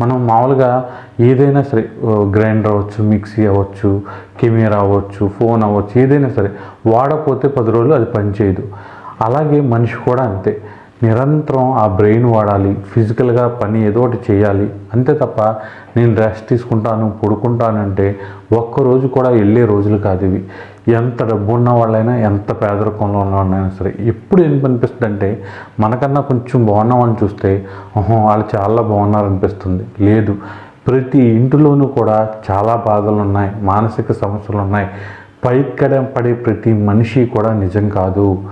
మనం మామూలుగా ఏదైనా సరే గ్రైండర్ అవ్వచ్చు మిక్సీ అవ్వచ్చు కెమెరా అవ్వచ్చు ఫోన్ అవ్వచ్చు ఏదైనా సరే వాడకపోతే పది రోజులు అది పనిచేయదు అలాగే మనిషి కూడా అంతే. నిరంతరం ఆ బ్రెయిన్ వాడాలి ఫిజికల్గా పని ఏదో ఒకటి చేయాలి. అంతే తప్ప నేను రెస్ట్ తీసుకుంటాను పడుకుంటానంటే ఒక్కరోజు కూడా వెళ్ళే రోజులు కాదు ఇవి. ఎంత డబ్బు ఉన్న వాళ్ళైనా ఎంత పేదరికంలో ఉన్న వాళ్ళైనా సరే ఎప్పుడు ఏం అనిపిస్తుంది అంటే మనకన్నా కొంచెం బాగున్నామని చూస్తే ఓహో వాళ్ళు చాలా బాగున్నారనిపిస్తుంది. లేదు ప్రతి ఇంటిలోనూ కూడా చాలా బాధలు ఉన్నాయి మానసిక సమస్యలు ఉన్నాయి పైకడ పడే ప్రతి మనిషి కూడా నిజం కాదు.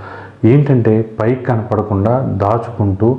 ఏంటంటే పైకి కనపడకుండా దాచుకుంటూ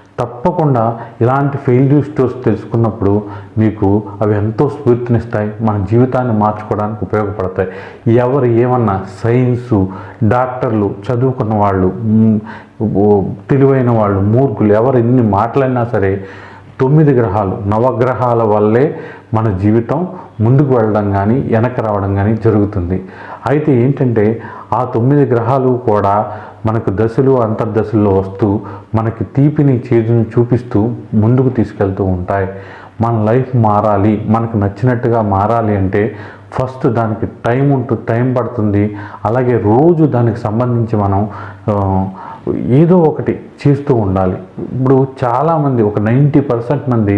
తప్పకుండా ఇలాంటి ఫెయిల్యూర్ స్టోర్స్ తెలుసుకున్నప్పుడు మీకు అవి ఎంతో స్ఫూర్తినిస్తాయి. మన జీవితాన్ని మార్చుకోవడానికి ఉపయోగపడతాయి. ఎవరు ఏమన్నా సైన్సు డాక్టర్లు చదువుకున్న వాళ్ళు తెలివైన వాళ్ళు మూర్ఖులు ఎవరు ఎన్ని మాట్లాడినా సరే తొమ్మిది గ్రహాలు నవగ్రహాల వల్లే మన జీవితం ముందుకు వెళ్ళడం కానీ వెనక్కి రావడం కానీ జరుగుతుంది. అయితే ఏంటంటే ఆ తొమ్మిది గ్రహాలు కూడా మనకు దశలు అంతర్దశల్లో వస్తూ మనకి తీపిని చేదుని చూపిస్తూ ముందుకు తీసుకెళ్తూ ఉంటాయి. మన లైఫ్ మారాలి మనకు నచ్చినట్టుగా మారాలి అంటే ఫస్ట్ దానికి టైం ఉంటుంది టైం పడుతుంది. అలాగే రోజు దానికి సంబంధించి మనం ఏదో ఒకటి చేస్తూ ఉండాలి. ఇప్పుడు చాలామంది ఒక నైంటీ పర్సెంట్ మంది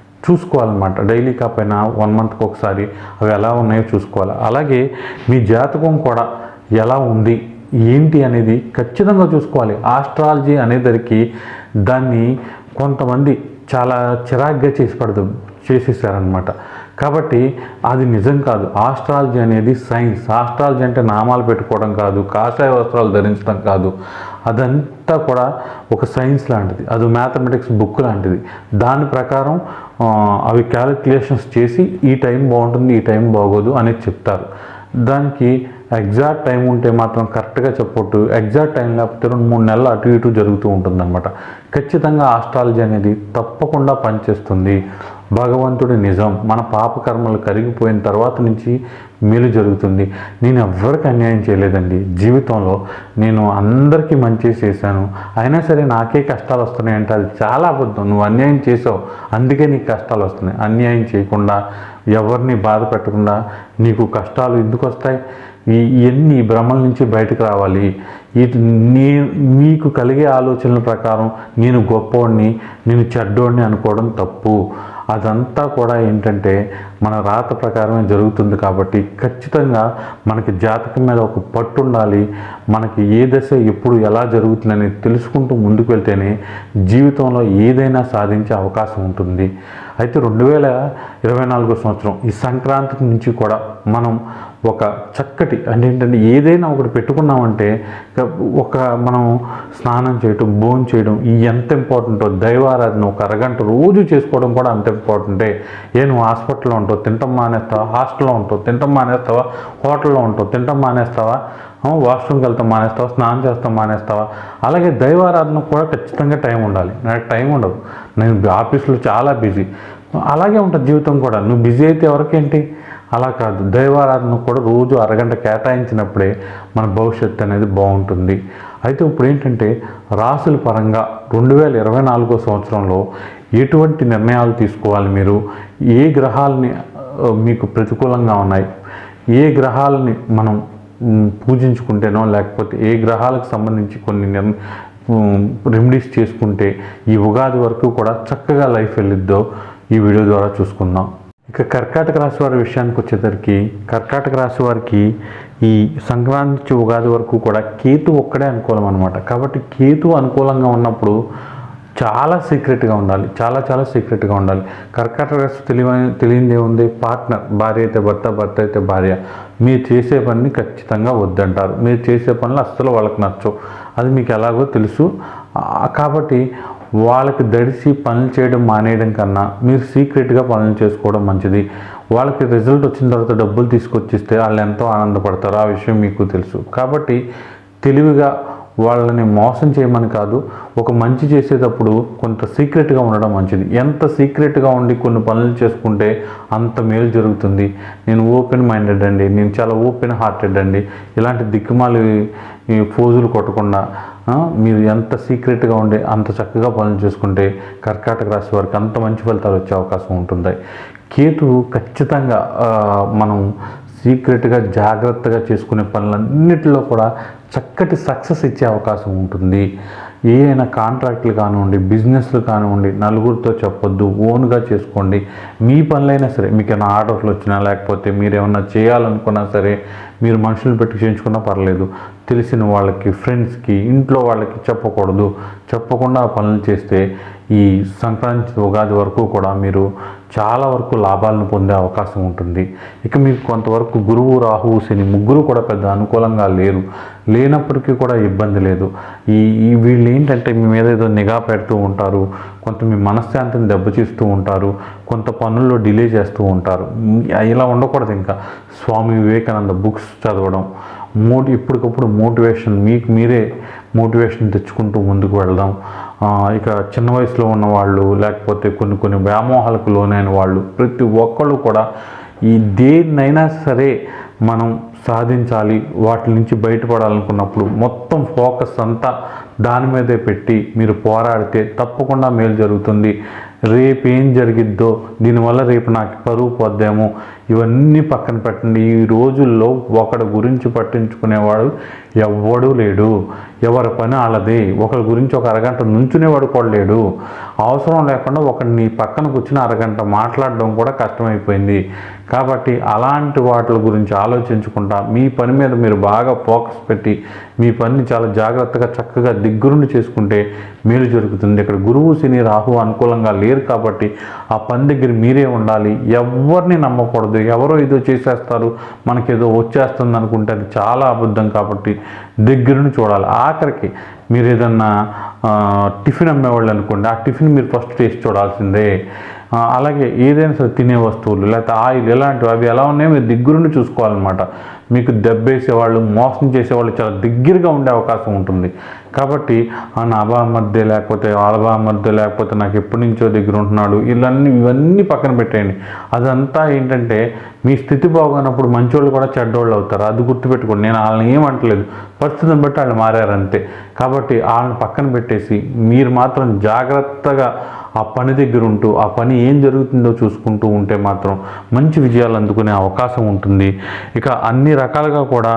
చూసుకోవాలన్నమాట. డైలీ కాకపోయినా వన్ మంత్కి ఒకసారి అవి ఎలా ఉన్నాయో చూసుకోవాలి. అలాగే మీ జాతకం కూడా ఎలా ఉంది ఏంటి అనేది ఖచ్చితంగా చూసుకోవాలి. ఆస్ట్రాలజీ అనేదరికి దాన్ని కొంతమంది చాలా చిరాగ్గా చేసి పడదు చేసేసారనమాట కాబట్టి అది నిజం కాదు. ఆస్ట్రాలజీ అనేది సైన్స్. ఆస్ట్రాలజీ అంటే నామాలు పెట్టుకోవడం కాదు కాషాయ వస్త్రాలు ధరించడం కాదు. అదంతా కూడా ఒక సైన్స్ లాంటిది. అది మ్యాథమెటిక్స్ బుక్ లాంటిది. దాని ప్రకారం అవి క్యాలిక్యులేషన్స్ చేసి ఈ టైం బాగుంటుంది ఈ టైం బాగోదు అనేది చెప్తారు. దానికి ఎగ్జాక్ట్ టైం ఉంటే మాత్రం కరెక్ట్గా చెప్పొట్టు ఎగ్జాక్ట్ టైం లేకపోతే రెండు మూడు నెలలు అటు ఇటు జరుగుతూ ఉంటుందన్నమాట. ఖచ్చితంగా ఆస్ట్రాలజీ అనేది తప్పకుండా పనిచేస్తుంది. భగవంతుడి నిజం మన పాపకర్మలు కరిగిపోయిన తర్వాత నుంచి మేలు జరుగుతుంది. నేను ఎవ్వరికి అన్యాయం చేయలేదండి. జీవితంలో నేను అందరికీ మంచి చేశాను. అయినా సరే నాకే కష్టాలు వస్తున్నాయంటే అది చాలా అబద్ధం. నువ్వు అన్యాయం చేసావు అందుకే నీకు కష్టాలు వస్తున్నాయి. అన్యాయం చేయకుండా ఎవరిని బాధ పెట్టకుండా నీకు కష్టాలు ఎందుకు వస్తాయి? ఈ ఇవన్నీ భ్రమల నుంచి బయటకు రావాలి. ఈ నీ మీకు కలిగే ఆలోచనల ప్రకారం నేను గొప్పవాడిని నేను చెడ్డోడిని అనుకోవడం తప్పు. అదంతా కూడా ఏంటంటే మన రాత ప్రకారమే జరుగుతుంది కాబట్టి ఖచ్చితంగా మనకి జాతకం మీద ఒక పట్టు ఉండాలి. మనకి ఏ దశ ఎప్పుడు ఎలా జరుగుతుందని తెలుసుకుంటూ ముందుకు వెళ్తేనే జీవితంలో ఏదైనా సాధించే అవకాశం ఉంటుంది. అయితే రెండు వేల ఇరవై నాలుగో సంవత్సరం ఈ సంక్రాంతి నుంచి కూడా మనం ఒక చక్కటి అంటే ఏంటంటే ఏదైనా ఒకటి పెట్టుకున్నామంటే ఒక మనం స్నానం చేయటం భోజనం చేయడం ఈ ఎంత ఇంపార్టెంటో దైవారాధన ఒక అరగంట రోజు చేసుకోవడం కూడా అంత ఇంపార్టెంటే ఏ. నువ్వు హాస్పిటల్లో ఉంటావు తింటాం మానేస్తావా? హాస్టల్లో ఉంటావు తింటాం మానేస్తావా? హోటల్లో ఉంటావు తింటాం మానేస్తావా? వాష్రూమ్కి వెళ్తాం మానేస్తావా? స్నానం చేస్తాం మానేస్తావా? అలాగే దైవారాధన కూడా ఖచ్చితంగా టైం ఉండాలి. నాకు టైం ఉండదు. నేను ఆఫీస్లో చాలా బిజీ. అలాగే ఉంటుంది జీవితం కూడా. నువ్వు బిజీ అయితే ఎవరికేంటి? అలా కాదు. దైవారాధన కూడా రోజు అరగంట కేటాయించినప్పుడే మన భవిష్యత్తు అనేది బాగుంటుంది. అయితే ఇప్పుడు ఏంటంటే రాసుల పరంగా రెండు వేల ఇరవై నాలుగో సంవత్సరంలో ఎటువంటి నిర్ణయాలు తీసుకోవాలి మీరు? ఏ గ్రహాలని మీకు ప్రతికూలంగా ఉన్నాయి? ఏ గ్రహాలని మనం పూజించుకుంటేనో లేకపోతే ఏ గ్రహాలకు సంబంధించి కొన్ని నిర్ రెమెడీస్ చేసుకుంటే ఈ ఉగాది వరకు కూడా చక్కగా లైఫ్ వెళ్ళిద్దో? ఈ వీడియో ద్వారా చూసుకుందాం. ఇక కర్కాటక రాశి వారి విషయానికి వచ్చేసరికి కర్కాటక రాశి వారికి ఈ సంక్రాంతి నుంచి ఉగాది వరకు కూడా కేతు ఒక్కడే అనుకూలం అనమాట కాబట్టి కేతు అనుకూలంగా ఉన్నప్పుడు చాలా సీక్రెట్గా ఉండాలి. చాలా చాలా సీక్రెట్గా ఉండాలి. కర్కాటక రాశి తెలియని తెలియంది ఏముంది? పార్ట్నర్ భార్య అయితే భర్త భర్త అయితే భార్య. మీరు చేసే పనిని ఖచ్చితంగా వద్దంటారు. మీరు చేసే పనులు అస్సలు వాళ్ళకి నచ్చవు. అది మీకు ఎలాగో తెలుసు. కాబట్టి వాళ్ళకి దడిసి పనులు చేయడం మానేయడం కన్నా మీరు సీక్రెట్గా పనులు చేసుకోవడం మంచిది. వాళ్ళకి రిజల్ట్ వచ్చిన తర్వాత డబ్బులు తీసుకొచ్చిస్తే వాళ్ళు ఎంతో ఆనందపడతారు. ఆ విషయం మీకు తెలుసు. కాబట్టి తెలివిగా వాళ్ళని మోసం చేయమని కాదు ఒక మంచి చేసేటప్పుడు కొంత సీక్రెట్గా ఉండడం మంచిది. ఎంత సీక్రెట్గా ఉండి కొన్ని పనులు చేసుకుంటే అంత మేలు జరుగుతుంది. నేను ఓపెన్ మైండెడ్ అండి. నేను చాలా ఓపెన్ హార్టెడ్ అండి. ఇలాంటి దిక్కుమాలి ఫోజులు కొట్టకుండా మీరు ఎంత సీక్రెట్గా ఉండే అంత చక్కగా పనులు చేసుకుంటే కర్కాటక రాశి వారికి అంత మంచి ఫలితాలు వచ్చే అవకాశం ఉంటుంది. కేతు ఖచ్చితంగా మనం సీక్రెట్గా జాగ్రత్తగా చేసుకునే పనులన్నిటిలో కూడా చక్కటి సక్సెస్ ఇచ్చే అవకాశం ఉంటుంది. ఏ అయినా కాంట్రాక్ట్లు కానివ్వండి బిజినెస్లు కానివ్వండి నలుగురితో చెప్పొద్దు ఓన్గా చేసుకోండి. మీ పనులైనా సరే మీకు ఏమైనా ఆర్డర్లు వచ్చినా లేకపోతే మీరు ఏమన్నా చేయాలనుకున్నా సరే మీరు మనుషులు పెట్టి చేయించుకున్నా పర్లేదు. తెలిసిన వాళ్ళకి ఫ్రెండ్స్కి ఇంట్లో వాళ్ళకి చెప్పకూడదు. చెప్పకుండా పనులు చేస్తే ఈ సంక్రాంతి ఉగాది వరకు కూడా మీరు చాలా వరకు లాభాలను పొందే అవకాశం ఉంటుంది. ఇక మీకు కొంతవరకు గురువు రాహువు శని ముగ్గురు కూడా పెద్ద అనుకూలంగా లేరు. లేనప్పటికీ కూడా ఇబ్బంది లేదు. ఈ ఈ వీళ్ళు ఏంటంటే మీ మీద ఏదో నిఘా పెడుతూ ఉంటారు. కొంత మీ మనశ్శాంతిని దెబ్బతీస్తూ ఉంటారు. కొంత పనుల్లో డిలే చేస్తూ ఉంటారు. ఇలా ఉండకూడదు ఇంకా. స్వామి వివేకానంద బుక్స్ చదవడం మోటి ఇప్పటికప్పుడు మోటివేషన్ మీకు మీరే మోటివేషన్ తెచ్చుకుంటూ ముందుకు వెళ్దాం. ఇక చిన్న వయసులో ఉన్న వాళ్ళు లేకపోతే కొన్ని కొన్ని వ్యామోహాలకు లోనైన వాళ్ళు ప్రతి ఒక్కళ్ళు కూడా ఈ దేన్నైనా సరే మనం సాధించాలి వాటి నుంచి బయటపడాలనుకున్నప్పుడు మొత్తం ఫోకస్ అంతా దాని మీదే పెట్టి మీరు పోరాడితే తప్పకుండా మేలు జరుగుతుంది. రేపు ఏం జరిగిద్దో దీనివల్ల రేపు నాకు పరువు పోద్దేమో ఇవన్నీ పక్కన పెట్టండి. ఈ రోజుల్లో ఒకడి గురించి పట్టించుకునేవాడు ఎవ్వడూ లేడు. ఎవరి పని వాళ్ళది. ఒకరి గురించి ఒక అరగంట నుంచునేవాడు కూడా లేడు. అవసరం లేకుండా ఒకడిని నీ పక్కన కూర్చుని అరగంట మాట్లాడడం కూడా కష్టమైపోయింది. కాబట్టి అలాంటి వాటి గురించి ఆలోచించకుండా మీ పని మీద మీరు బాగా ఫోకస్ పెట్టి మీ పనిని చాలా జాగ్రత్తగా చక్కగా దిగ్గురుండి చేసుకుంటే మేలు జరుగుతుంది. ఇక్కడ గురువు శని రాహు అనుకూలంగా లేరు కాబట్టి ఆ పని దగ్గర మీరే ఉండాలి. ఎవరిని నమ్మకూడదు. ఎవరో ఏదో చేసేస్తారు మనకేదో వచ్చేస్తుంది అనుకుంటే అది చాలా అబద్ధం కాబట్టి దగ్గరుండి చూడాలి. ఆఖరికి మీరు ఏదన్నా టిఫిన్ అమ్మేవాళ్ళు అనుకోండి ఆ టిఫిన్ మీరు ఫస్ట్ టేస్ట్ చూడాల్సిందే. అలాగే ఏదైనా సరే తినే వస్తువులు లేకపోతే ఆయిల్ ఇలాంటివి అవి ఎలా ఉన్నాయో మీరు దగ్గరుండి చూసుకోవాలన్నమాట. మీకు దెబ్బేసేవాళ్ళు మోసం చేసేవాళ్ళు చాలా దగ్గరగా ఉండే అవకాశం ఉంటుంది. కాబట్టి ఆ నాభా మధ్య లేకపోతే వాళ్ళ మధ్య లేకపోతే నాకు ఎప్పటి నుంచో దగ్గర ఉంటున్నాడు ఇలాన్ని ఇవన్నీ పక్కన పెట్టేయండి. అదంతా ఏంటంటే మీ స్థితి బాగున్నప్పుడు మంచోళ్ళు కూడా చెడ్డోళ్ళు అవుతారు. అది గుర్తుపెట్టుకోండి. నేను వాళ్ళని ఏమంటలేదు పరిస్థితిని బట్టి వాళ్ళు మారారంతే కాబట్టి వాళ్ళని పక్కన పెట్టేసి మీరు మాత్రం జాగ్రత్తగా ఆ పని దగ్గర ఉంటూ ఆ పని ఏం జరుగుతుందో చూసుకుంటూ ఉంటే మాత్రం మంచి విజయాలు అందుకునే అవకాశం ఉంటుంది. ఇక అన్ని రకాలుగా కూడా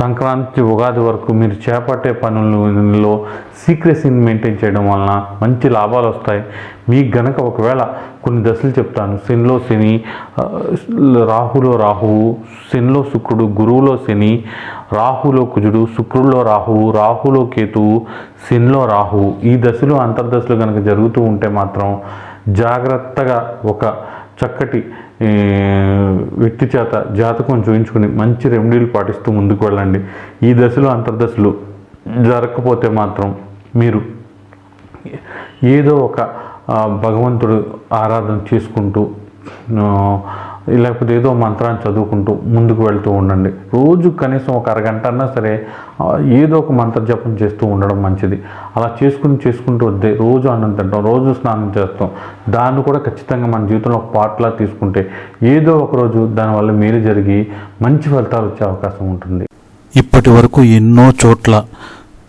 సంక్రాంతి ఉగాది వరకు మీరు చేపట్టే పనులలో సీక్రెసీని మెయింటైన్ చేయడం వలన మంచి లాభాలు వస్తాయి. మీకు గనక ఒకవేళ కొన్ని దశలు చెప్తాను. శనిలో శని రాహులో రాహువు శనిలో శుక్రుడు గురువులో శని రాహులో కుజుడు శుక్రుల్లో రాహువు రాహులో కేతువు శనిలో రాహువు ఈ దశలు అంతర్దశలు కనుక జరుగుతూ ఉంటే మాత్రం జాగ్రత్తగా ఒక చక్కటి వ్యక్తి చేత జాతకం చూయించుకుని మంచి రెమెడీలు పాటిస్తూ ముందుకు వెళ్ళండి. ఈ దశలు అంతర్దశలు జరగకపోతే మాత్రం మీరు ఏదో ఒక భగవంతుడు ఆరాధన చేసుకుంటూ లేకపోతే ఏదో మంత్రాన్ని చదువుకుంటూ ముందుకు వెళ్తూ ఉండండి. రోజు కనీసం ఒక అరగంట అన్నా సరే ఏదో ఒక మంత్ర జపం చేస్తూ ఉండడం మంచిది. అలా చేసుకుని చేసుకుంటూ వద్దే రోజు అన్నం తింటాం రోజు స్నానం చేస్తాం. దాన్ని కూడా ఖచ్చితంగా మన జీవితంలో ఒక పాటలా తీసుకుంటే ఏదో ఒకరోజు దానివల్ల మేలు జరిగి మంచి ఫలితాలు వచ్చే అవకాశం ఉంటుంది. ఇప్పటి వరకు ఎన్నో చోట్ల